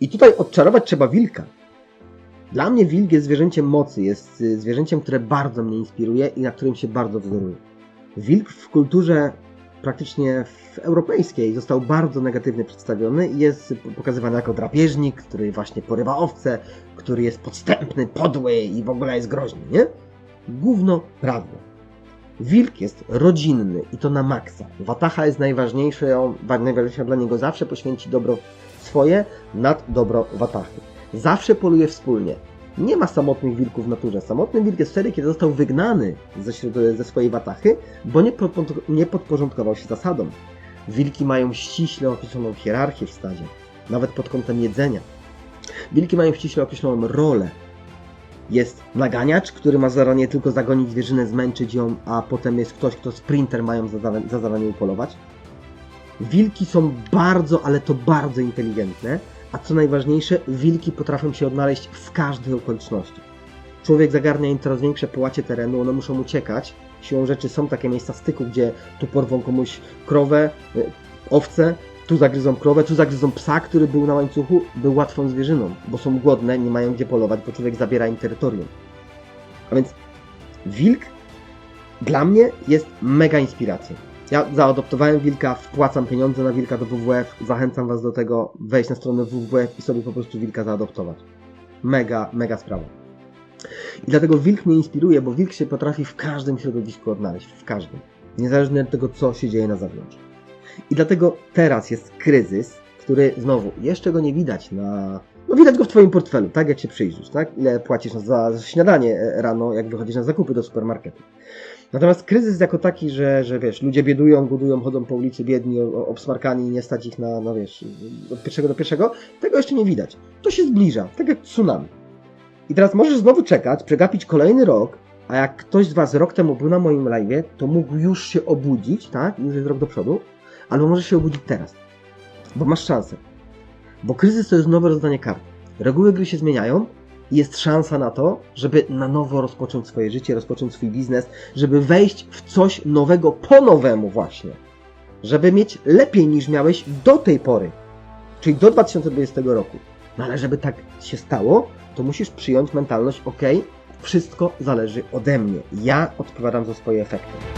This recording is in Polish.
I tutaj odczarować trzeba wilka. Dla mnie wilk jest zwierzęciem mocy, jest y, zwierzęciem, które bardzo mnie inspiruje i na którym się bardzo wzoruję. Wilk w kulturze praktycznie w europejskiej został bardzo negatywnie przedstawiony i jest pokazywany jako drapieżnik, który właśnie porywa owce, który jest podstępny, podły i w ogóle jest groźny, nie? Gówno prawda. Wilk jest rodzinny i to na maksa. Wataha jest najważniejszą, najważniejsza dla niego zawsze poświęci dobro swoje nad dobro watachy. Zawsze poluje wspólnie. Nie ma samotnych wilków w naturze. Samotny wilk jest wtedy, kiedy został wygnany ze, ze swojej watachy, bo nie, nie podporządkował się zasadom. Wilki mają ściśle określoną hierarchię w stadzie, nawet pod kątem jedzenia. Wilki mają ściśle określoną rolę. Jest naganiacz, który ma za zadanie tylko zagonić zwierzynę, zmęczyć ją, a potem jest ktoś, kto sprinter mają za, za zadanie upolować. Wilki są bardzo, ale to bardzo inteligentne, a co najważniejsze, wilki potrafią się odnaleźć w każdej okoliczności. Człowiek zagarnia im coraz większe połacie terenu, one muszą uciekać. Siłą rzeczy są takie miejsca styku, gdzie tu porwą komuś krowę, y, owce, tu zagryzą krowę, tu zagryzą psa, który był na łańcuchu, był łatwą zwierzyną, bo są głodne, nie mają gdzie polować, bo człowiek zabiera im terytorium. A więc wilk dla mnie jest mega inspiracją. Ja zaadoptowałem wilka, wpłacam pieniądze na wilka do WWF, zachęcam Was do tego, wejść na stronę WWF i sobie po prostu wilka zaadoptować. Mega, mega sprawa. I dlatego wilk mnie inspiruje, bo wilk się potrafi w każdym środowisku odnaleźć, w każdym. Niezależnie od tego, co się dzieje na zewnątrz. I dlatego teraz jest kryzys, który znowu, jeszcze go nie widać na... No widać go w Twoim portfelu, tak jak się przyjrzysz, tak? Ile płacisz za, śniadanie e, rano, jak wychodzisz na zakupy do supermarketu. Natomiast kryzys jako taki, że, że wiesz, ludzie biedują, głodują, chodzą po ulicy biedni, obsmarkani i nie stać ich na, no wiesz, od pierwszego do pierwszego, tego jeszcze nie widać. To się zbliża, tak jak tsunami. I teraz możesz znowu czekać, przegapić kolejny rok, a jak ktoś z Was rok temu był na moim live'ie, to mógł już się obudzić, tak? Już jest rok do przodu, albo możesz się obudzić teraz, bo masz szansę. Bo kryzys to jest nowe rozdanie kart. Reguły gry się zmieniają jest szansa na to, żeby na nowo rozpocząć swoje życie, rozpocząć swój biznes, żeby wejść w coś nowego po nowemu właśnie. Żeby mieć lepiej niż miałeś do tej pory, czyli do 2020 roku. No ale żeby tak się stało, to musisz przyjąć mentalność, ok, wszystko zależy ode mnie. Ja odpowiadam za swoje efekty.